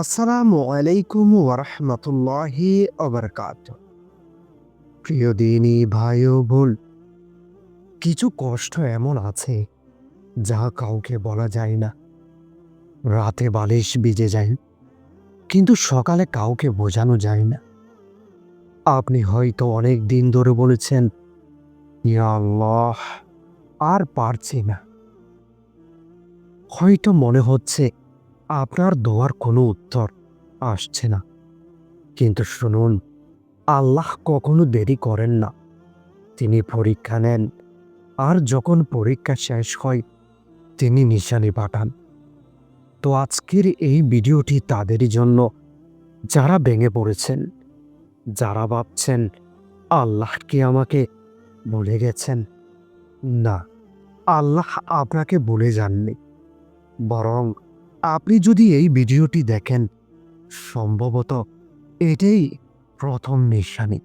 আসসালামু আলাইকুম ওরহমতুল্লাহি অবরকাত প্রিয় দিনী, ভাই ও বোন, কিছু কষ্ট এমন আছে যা কাউকে বলা যায় না। রাতে বালিশ ভিজে যায়, কিন্তু সকালে কাউকে বোঝানো যায় না। আপনি হয়তো অনেক দিন ধরে বলেছেন আল্লাহ, আর পারছি না। হয়তো মনে হচ্ছে আপনার দোয়ার কোনো উত্তর আসছে না। কিন্তু শুনুন, আল্লাহ কখনো দেরি করেন না। তিনি পরীক্ষা নেন, আর যখন পরীক্ষা শেষ হয়, তিনি নিশানি পাঠান। তো আজকের এই ভিডিওটি তাদেরই জন্য। যারা ভেঙে পড়েছেন, যারা ভাবছেন, আল্লাহ কি আমাকে ভুলে গেছেন? না, আল্লাহ আপনাকে ভুলে যাননি। বরং আপনি যদি এই ভিডিওটি দেখেন, সম্ভবত এটাই প্রথম নিশানি।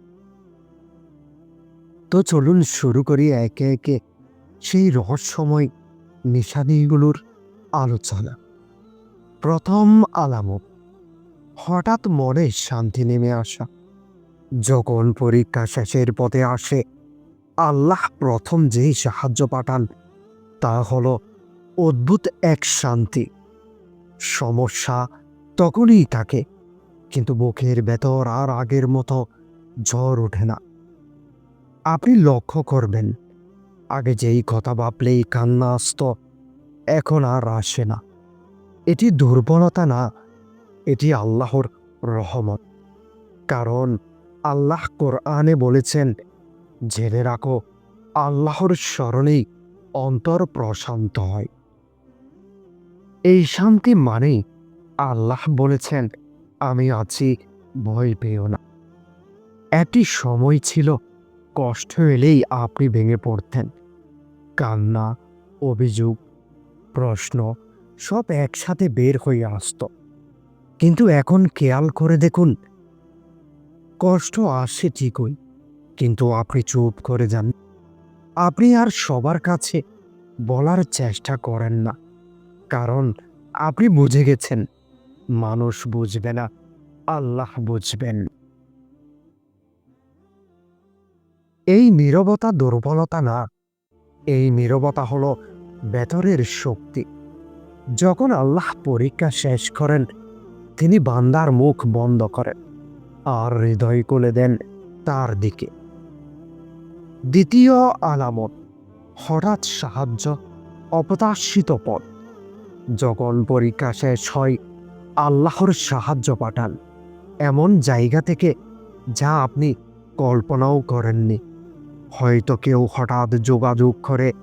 তো চলুন শুরু করি একে একে সেই রহস্যময় নিশানিগুলোর আলোচনা। প্রথম আলামত, হঠাৎ মনে শান্তি নেমে আসা। যখন পরীক্ষা শেষের পথে আসে, আল্লাহ প্রথম যেই সাহায্য পাঠান, তা হলো অদ্ভুত এক শান্তি। সমস্যা তখনই থাকে। কিন্তু বুকের ভেতর আর আগের মতো জ্বর ওঠে না। আপনি লক্ষ্য করবেন, আগে যেই কথা ভাবলেই কান্না আসত, এখন আর আসে না। এটি দুর্বলতা না, এটি আল্লাহর রহমত। কারণ আল্লাহ কোরআনে বলেছেন, জেনে রাখো, আল্লাহর স্মরণেই অন্তর প্রশান্ত হয়। এই শান্তি মানেই আল্লাহ বলেছেন, আমি আছি, ভয় পেও না। একটি সময় ছিল, কষ্ট এলেই আপনি ভেঙে পড়তেন। কান্না, অভিযোগ, প্রশ্ন, সব একসাথে বের হয়ে আসত। কিন্তু এখন খেয়াল করে দেখুন, কষ্ট আসে ঠিকই, কিন্তু আপনি চুপ করে যান। আপনি আর সবার কাছে বলার চেষ্টা করেন না। কারণ আপনি বুঝে গেছেন। মানুষ বুঝবে না, আল্লাহ বুঝবেন। এই নীরবতা দুর্বলতা না, এই নীরবতা হলো বেতরের শক্তি। যখন আল্লাহ পরীক্ষা শেষ করেন, তিনি বান্দার মুখ বন্ধ করেন আর হৃদয় কোলে দেন তার দিকে। দ্বিতীয় আলামত, হঠাৎ সাহায্য, অপ্রত্যাশিত পথ। যখন পরীক্ষা শেষ হয়, আল্লাহর সাহায্য পাঠান। এমন জায়গা থেকে যা আপনি কল্পনাও করেননি। হয়তো কেউ হঠাৎ যোগাযোগ করে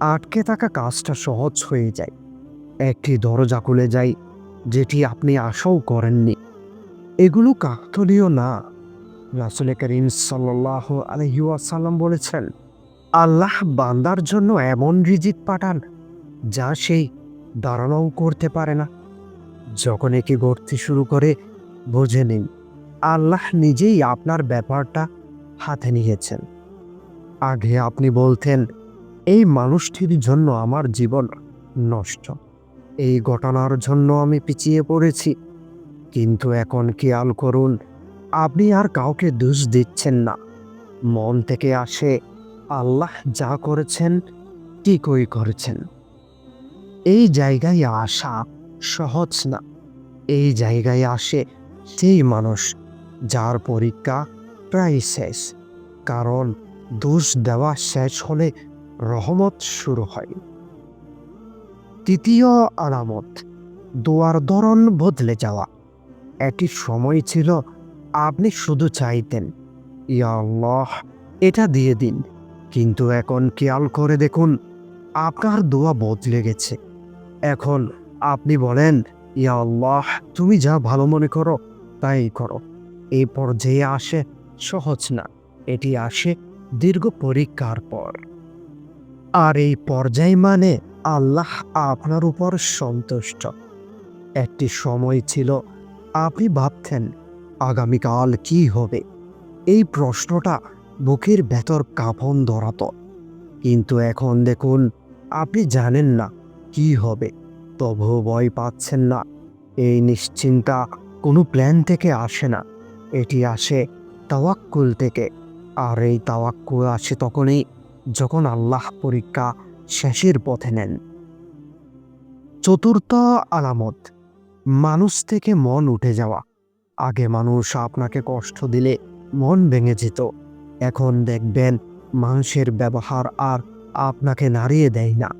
আটকে থাকা কাজটা সহজ হয়ে যায়। একটি দরজা খুলে যায়, যেটি আপনি আশাও করেননি। এগুলো কাকতলীয় না। রাসুল করিম সাল্লাহ আলহিউসাল্লাম বলেছেন, আল্লাহ বান্দার জন্য এমন রিজিক পাঠান যা সেই দাঁড়ানোও করতে পারে না। যখন একে গড়তে শুরু করে, বুঝে নিন, আল্লাহ নিজেই আপনার ব্যাপারটা হাতে নিয়েছেন। আগে আপনি বলতেন, এই মানুষটির জন্য আমার জীবন নষ্ট। এই ঘটনার জন্য আমি পিছিয়ে পড়েছি। কিন্তু এখন খেয়াল করুন, আপনি আর কাউকে দোষ দিচ্ছেন না। মন থেকে আসে, আল্লাহ যা করেছেন ঠিকই করেছেন। এই জায়গায় আসা সহজ না। এই জায়গায় আসে সেই মানুষ যার পরীক্ষা প্রায় শেষ, কারণ দোষ দেওয়া শেষ হলে রহমত শুরু হয়। তৃতীয় আলামত, দোয়ার ধরন বদলে যাওয়া। একটি সময় ছিল, আপনি শুধু চাইতেন, ইয়া আল্লাহ, এটা দিয়ে দিন। কিন্তু এখন খেয়াল করে দেখুন, আপনার দোয়া বদলে গেছে। এখন আপনি বলেন, ইয়া আল্লাহ, তুমি যা ভালো মনে করো, তাই করো। এই পর্যায়ে আসে সহজ না, এটি আসে দীর্ঘ পরীক্ষার পর। আর এই পর্যায় মানে আল্লাহ আপনার উপর সন্তুষ্ট। একটি সময় ছিল, আপনি ভাবতেন, আগামীকাল কি হবে? এই প্রশ্নটা বুকের ভেতর কাঁপন ধরাত। কিন্তু এখন দেখুন, আপনি জানেন না কি হবে? তবুও ভয় পাচ্ছেন না। এই নিশ্চিন্তা কোনো প্ল্যান থেকে আসে না। এটি আসে তাওয়াক্কুল থেকে। আর এই তাওয়াক্কুল আসে তখনই যখন আল্লাহ পরীক্ষা শেষের পথে নেন। চতুর্থ আলামত, মানুষ থেকে মন উঠে যাওয়া। আগে মানুষ আপনাকে কষ্ট দিলে মন ভেঙে যেত। এখন দেখবেন মানুষের ব্যবহার আর আপনাকে নাড়িয়ে দেয় না।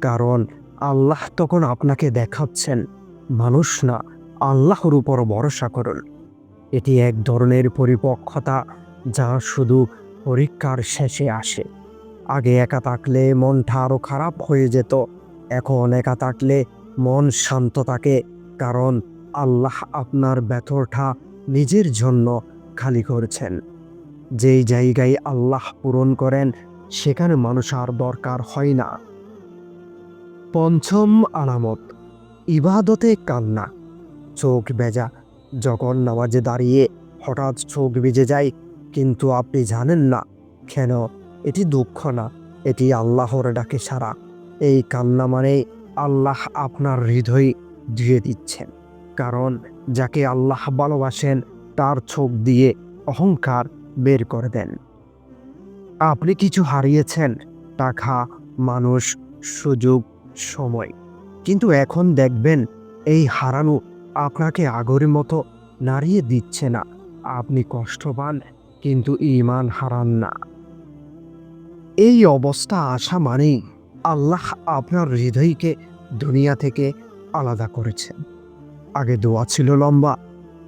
কারণ আল্লাহ তখন আপনাকে দেখাচ্ছেন। মানুষ না, আল্লাহর উপর ভরসা করুন। এটি এক ধরনের পরিপক্কতা যা শুধু পরীক্ষার শেষে আসে। আগে একা থাকলে মনটা আরও খারাপ হয়ে যেত। এখন একা থাকলে মন শান্ত থাকে, কারণ আল্লাহ আপনার ব্যথরটা নিজের জন্য খালি করছেন। যেই জায়গায় আল্লাহ পূরণ করেন, সেখানে মানুষ আর দরকার হয় না। পঞ্চম আলামত ইবাদতে কান্না। চোখ বেজা যখন নামাজে দাঁড়িয়ে হঠাৎ চোখ বেজে যায়, কিন্তু আপনি জানেন না, কেন? এটি দুঃখ না, এটি আল্লাহর ডাকে সারা এই কান্না মানে আল্লাহ আপনার হৃদয় দিয়ে দিচ্ছেন। কারণ যাকে আল্লাহ ভালোবাসেন, তার চোখ দিয়ে অহংকার বের করে দেন। আপনি কিছু হারিয়েছেন টাকা মানুষ সুযোগ সময়। কিন্তু এখন দেখবেন, এই হারানো আপনাকে আগের মতো নাড়িয়ে দিচ্ছে না। আপনি কষ্ট পান কিন্তু ইমান হারান না। এই অবস্থা আসা মানেই আল্লাহ আপনার হৃদয়কে দুনিয়া থেকে আলাদা করেছেন। আগে দোয়া ছিল লম্বা,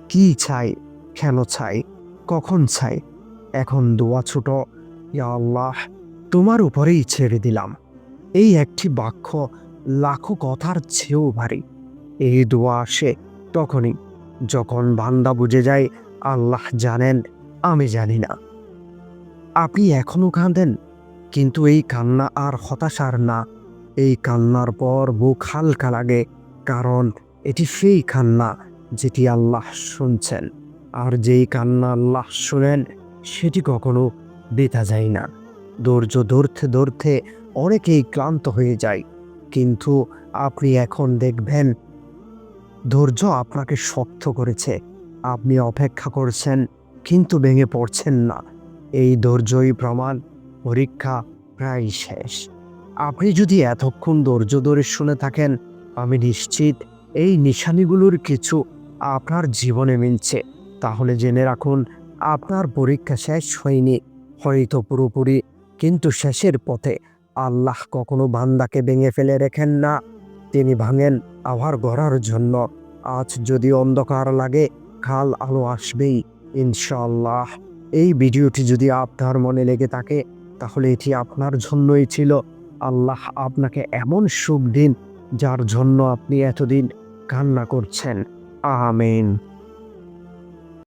কি চাই, কেন চাই, কখন চাই, এখন দোয়া ছোট। ইয়া আল্লাহ, তোমার উপরেই ছেড়ে দিলাম। এই একটি বাক্য লাখো কথার চেয়েও ভারী। এই দোয়া আসে তখনই, যখন বান্দা বুঝে যায়, আল্লাহ জানেন, আমি জানি না। আপনি এখনও কাঁদেন, কিন্তু এই কান্না আর হতাশার না। এই কান্নার পর বুক হালকা লাগে, কারণ এটি সেই কান্না যেটি আল্লাহ শুনছেন, আর যেই কান্না আল্লাহ শুনেন, সেটি কখনো বেতা যায় না। ধৈর্য ধরতে ধরতে অনেকেই ক্লান্ত হয়ে যায়, কিন্তু আপনি এখন দেখবেন ধৈর্য আপনাকে শক্ত করেছে। আপনি অপেক্ষা করছেন, কিন্তু ভেঙে পড়ছেন না। এই ধৈর্যই প্রমাণ, পরীক্ষা প্রায় শেষ। আপনি যদি এতক্ষণ ধৈর্য ধরে শুনে থাকেন, আমি নিশ্চিত এই নিশানিগুলোর কিছু আপনার জীবনে মিলছে। তাহলে জেনে রাখুন, আপনার পরীক্ষা শেষ হয়নি, হয়তো পুরোপুরি, কিন্তু শেষের পথে আল্লাহ কখনো বান্দাকে ভেঙে ফেলে রেখেন না। তিনি ভাঙেন আবার গড়ার জন্য। আজ যদি অন্ধকার লাগে, কাল আলো আসবেই, ইনশাআল্লাহ। এই ভিডিওটি যদি আপনার মনে লেগে থাকে, তাহলে এটি আপনার জন্যই ছিল। আল্লাহ আপনাকে এমন সুখ দিন, যার জন্য আপনি এতদিন কান্না করছেন। আমেন।